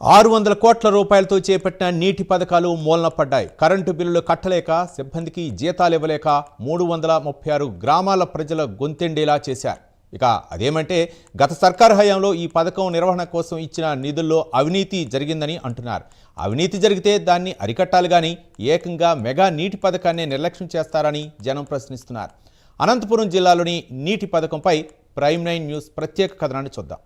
ఆరు వందల కోట్ల రూపాయలతో చేపట్టిన నీటి పథకాలు మూలన పడ్డాయి కరెంటు బిల్లులు కట్టలేక సిబ్బందికి జీతాలు ఇవ్వలేక మూడు వందల ముప్పై ఆరు గ్రామాల ప్రజల గొంతెండేలా చేశారు. ఇక అదేమంటే గత సర్కారు హయాంలో ఈ పథకం నిర్వహణ కోసం ఇచ్చిన నిధుల్లో అవినీతి జరిగిందని అంటున్నారు. అవినీతి జరిగితే దాన్ని అరికట్టాలి కానీ ఏకంగా మెగా నీటి పథకాన్ని నిర్లక్ష్యం చేస్తారని జనం ప్రశ్నిస్తున్నారు. అనంతపురం జిల్లాలోని నీటి పథకంపై ప్రైమ్ నైన్ న్యూస్ ప్రత్యేక కథనాన్ని చూద్దాం.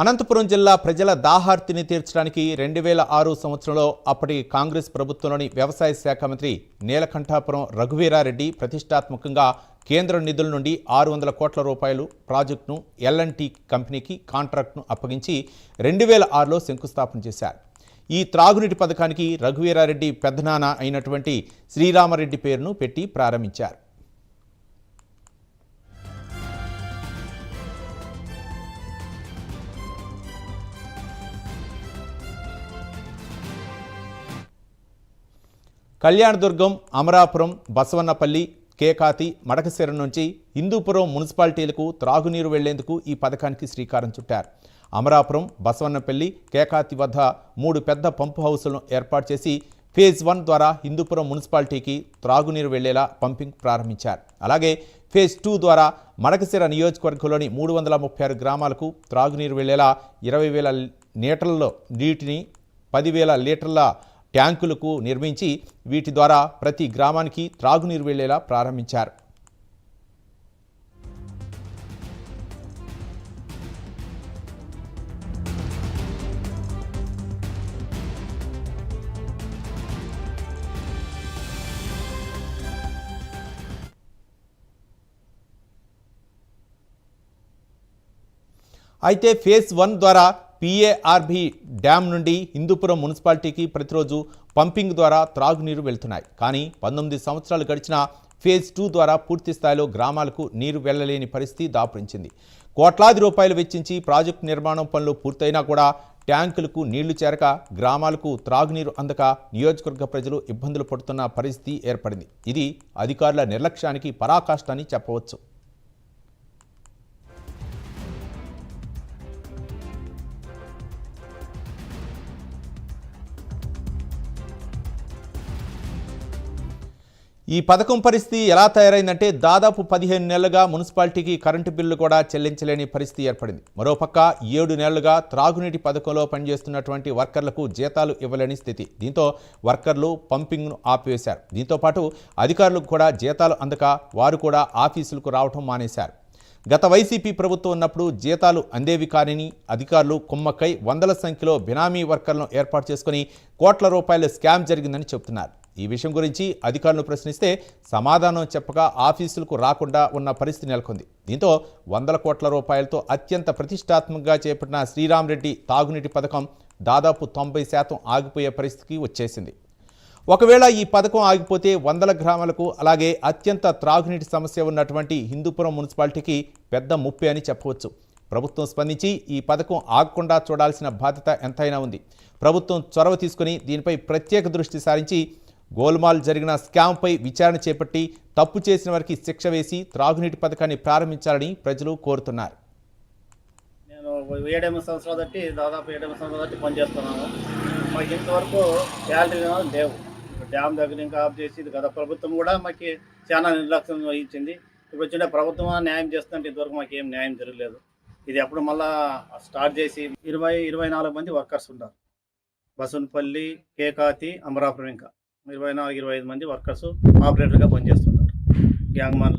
అనంతపురం జిల్లా ప్రజల దాహార్తిని తీర్చడానికి రెండు వేల ఆరు సంవత్సరంలో అప్పటి కాంగ్రెస్ ప్రభుత్వంలోని వ్యవసాయ శాఖ మంత్రి నీలకంఠాపురం రఘువీరారెడ్డి ప్రతిష్టాత్మకంగా కేంద్ర నిధుల నుండి ఆరు వందల కోట్ల రూపాయలు ప్రాజెక్టును ఎల్ఎన్టీ కంపెనీకి కాంట్రాక్ట్ను అప్పగించి రెండు వేల ఆరులో శంకుస్థాపన చేశారు. ఈ త్రాగునీటి పథకానికి రఘువీరారెడ్డి పెద్దనాన్న అయినటువంటి శ్రీరామరెడ్డి పేరును పెట్టి ప్రారంభించారు. కళ్యాణదుర్గం అమరాపురం బసవన్నపల్లి కేకాతి మడకశిర నుంచి హిందూపురం మున్సిపాలిటీలకు త్రాగునీరు వెళ్ళేందుకు ఈ పథకానికి శ్రీకారం చుట్టారు. అమరాపురం బసవన్నపల్లి కేకాతి వద్ద మూడు పెద్ద పంపు హౌసులను ఏర్పాటు చేసి ఫేజ్ వన్ ద్వారా హిందూపురం మున్సిపాలిటీకి త్రాగునీరు వెళ్ళేలా పంపింగ్ ప్రారంభించారు. అలాగే ఫేజ్ టూ ద్వారా మడకశిర నియోజకవర్గంలోని మూడు వందల ముప్పై ఆరు గ్రామాలకు త్రాగునీరు వెళ్ళేలా ఇరవై వేల లీటర్లలో నీటిని పదివేల లీటర్ల ట్యాంకులకు నిర్మించి వీటి ద్వారా ప్రతి గ్రామానికి త్రాగునీరు వెళ్ళేలా ప్రారంభించారు. అయితే ఫేజ్ వన్ ద్వారా పిఏఆర్బి డ్యాం నుండి హిందూపురం మున్సిపాలిటీకి ప్రతిరోజు పంపింగ్ ద్వారా త్రాగునీరు వెళ్తున్నాయి. కానీ పంతొమ్మిది సంవత్సరాలు గడిచిన ఫేజ్ టూ ద్వారా పూర్తి స్థాయిలో గ్రామాలకు నీరు వెళ్ళలేని పరిస్థితి దాపురించింది. కోట్లాది రూపాయలు వెచ్చించి ప్రాజెక్టు నిర్మాణం పనులు పూర్తయినా కూడా ట్యాంకులకు నీళ్ళు చేరక గ్రామాలకు త్రాగునీరు అందక నియోజకవర్గ ప్రజలు ఇబ్బందులు పడుతున్న పరిస్థితి ఏర్పడింది. ఇది అధికారుల నిర్లక్ష్యానికి పరాకాష్ట అని చెప్పవచ్చు. ఈ పథకం పరిస్థితి ఎలా తయారైందంటే దాదాపు పదిహేను నెలలుగా మున్సిపాలిటీకి కరెంటు బిల్లు కూడా చెల్లించలేని పరిస్థితి ఏర్పడింది. మరోపక్క ఏడు నెలలుగా త్రాగునీటి పథకంలో పనిచేస్తున్నటువంటి వర్కర్లకు జీతాలు ఇవ్వలేని స్థితి. దీంతో వర్కర్లు పంపింగ్ను ఆపివేశారు. దీంతో పాటు అధికారులకు కూడా జీతాలు అందక వారు కూడా ఆఫీసులకు రావటం మానేశారు. గత వైసీపీ ప్రభుత్వం ఉన్నప్పుడు జీతాలు అందేవి కానిని అధికారులు కుమ్మక్కై వందల సంఖ్యలో బినామీ వర్కర్లను ఏర్పాటు చేసుకుని కోట్ల రూపాయల స్కామ్ జరిగిందని చెబుతున్నారు. ఈ విషయం గురించి అధికారులను ప్రశ్నిస్తే సమాధానం చెప్పక ఆఫీసులకు రాకుండా ఉన్న పరిస్థితి నెలకొంది. దీంతో వందల కోట్ల రూపాయలతో అత్యంత ప్రతిష్టాత్మకంగా చేపట్టిన శ్రీరామ్ రెడ్డి తాగునీటి పథకం దాదాపు తొంభై శాతం ఆగిపోయే పరిస్థితికి వచ్చేసింది. ఒకవేళ ఈ పథకం ఆగిపోతే వందల గ్రామాలకు అలాగే అత్యంత త్రాగునీటి సమస్య ఉన్నటువంటి హిందూపురం మున్సిపాలిటీకి పెద్ద ముప్పే అని చెప్పవచ్చు. ప్రభుత్వం స్పందించి ఈ పథకం ఆగకుండా చూడాల్సిన బాధ్యత ఎంతైనా ఉంది. ప్రభుత్వం చొరవ తీసుకుని దీనిపై ప్రత్యేక దృష్టి సారించి గోల్మాల్ జరిగిన స్కామ్పై విచారణ చేపట్టి తప్పు చేసిన వారికి శిక్ష వేసి త్రాగునీటి పథకాన్ని ప్రారంభించాలని ప్రజలు కోరుతున్నారు. నేను ఏడెనిమిది సంవత్సరాలు బట్టి దాదాపు ఏడెనిమిది సంవత్సరాలు బట్టి పనిచేస్తున్నాను. మాకు ఇంతవరకు శాలరీ లేవు. డ్యామ్ దగ్గర ఇంకా ఆఫ్ చేసి గత ప్రభుత్వం కూడా మాకు చాలా నిర్లక్ష్యం వహించింది. ఇప్పుడు వచ్చిన ప్రభుత్వం న్యాయం చేస్తుంటే ఇంతవరకు మాకు ఏం న్యాయం జరగలేదు. ఇది అప్పుడు మళ్ళా స్టార్ట్ చేసి ఇరవై ఇరవై నాలుగు మంది వర్కర్స్ ఉన్నారు. బసున్పల్లి కేకాతి అమరాపురం ఇంకా. ఇరవై నాలుగు ఇరవై ఐదు మంది వర్కర్స్ ఆపరేటర్గా పనిచేస్తున్నారు. గ్యాంగ్ మాన్ల.